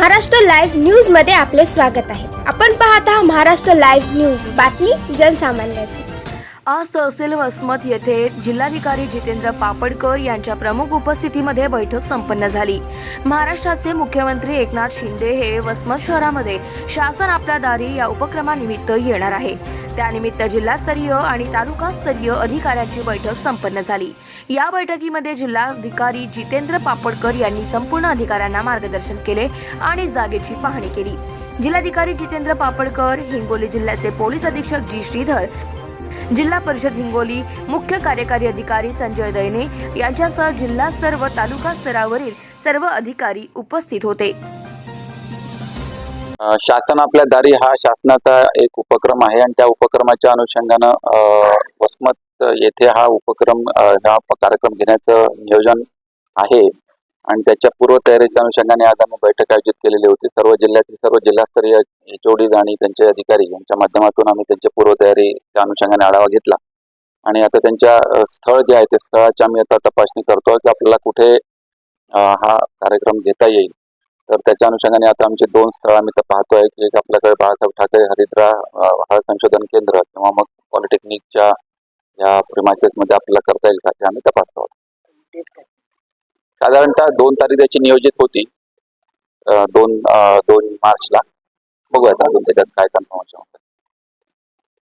Maharashtra live न्यूजमध्ये आपले स्वागत आहे. आपण पाहत आहात महाराष्ट्र लाईव्ह न्यूज. बातमी जनसामान्याची. आज तहसील वसमत येथे जिल्हाधिकारी जितेंद्र पापडकर यांच्या प्रमुख उपस्थितीमध्ये बैठक संपन्न झाली. महाराष्ट्राचे मुख्यमंत्री एकनाथ शिंदे हे वसमत शहरामध्ये शासन आपल्या दारी या उपक्रमानिमित्त येणार आहे. त्यानिमित्त जिल्हास्तरीय आणि तालुकास्तरीय अधिकाऱ्यांची बैठक संपन्न झाली. या बैठकीमध्ये जिल्हाधिकारी जितेंद्र पापडकर यांनी संपूर्ण अधिकाऱ्यांना मार्गदर्शन केले आणि जागेची पाहणी केली. जिल्हाधिकारी जितेंद्र पापडकर हिंगोली जिल्ह्याचे पोलीस अधीक्षक जी. श्रीधर जिल्हा परिषद हिंगोली मुख्य कार्यकारी अधिकारी संजय दैने यांच्यासह जिल्हास्तर व तालुका स्तरावरील सर्व अधिकारी उपस्थित होते. शासन आपल्या दारी हा शासनाचा एक उपक्रम आहे आणि त्या उपक्रमाच्या अनुषंगानं वसमत येथे हा उपक्रम हा कार्यक्रम घेण्याचं नियोजन आहे. आणि त्याच्या पूर्वतयारीच्या अनुषंगाने आज आम्ही बैठक आयोजित केलेली होती. सर्व जिल्ह्यातील सर्व जिल्हास्तरीय एचओडीज आणि त्यांचे अधिकारी यांच्या माध्यमातून आम्ही त्यांच्या पूर्वतयारीच्या अनुषंगाने आढावा घेतला. आणि आता त्यांच्या स्थळ जे आहे ते स्थळाची आम्ही आता तपासणी करतो की आपल्याला कुठे हा कार्यक्रम घेता येईल. तर त्याच्या अनुषंगाने आता आमचे दोन स्थळ आम्ही तर पाहतोय की एक आपल्याकडे बाळासाहेब ठाकरे हरिद्रा हळद संशोधन केंद्र किंवा मग पॉलिटेक्निकच्या या प्रिमायसेस मध्ये आपल्याला करता येईल का ते आम्ही तपासतो. साधारणतः दोन तारीख त्याची नियोजित होती दोन दोन मार्चला बघूयात अजून त्याच्यात काय कन्फर्मेशन होतं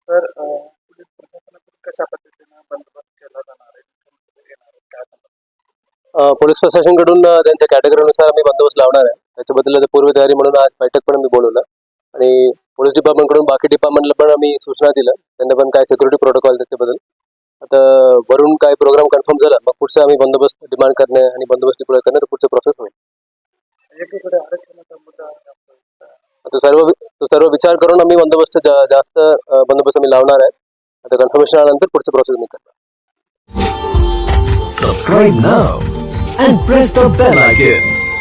तर पोलीस प्रशासनाकडून कशा पद्धतीनं बंदोबस्त केला जाणार आहे मुख्यमंत्री येणार आहेत, काय सांगाल? पोलीस प्रशासनकडून त्यांच्या कॅटेगरीनुसार आम्ही बंदोबस्त लावणार आहे त्याच्याबद्दल पूर्वतयारी म्हणून आज बैठक पण आम्ही बोलवलं. आणि पोलीस डिपार्टमेंटकडून बाकी डिपार्टमेंटला पण आम्ही सूचना दिल्या. त्यांना पण काय सिक्युरिटी प्रोटोकॉल त्याच्याबद्दल. आता वरून काय प्रोग्राम कन्फर्म झाला मग पुढचं आम्ही बंदोबस्त डिमांड करणे आणि बंदोबस्त डिप्लॉय करणे पुढचं प्रोसेस होईल. आता सर्व तो सर्व विचार करून आम्ही बंदोबस्त जा- जास्त बंदोबस्त आम्ही लावणार आहे. आता कन्फर्मेशन आल्यानंतर पुढचं प्रोसेस मी करणार. Subscribe now and press the bell icon.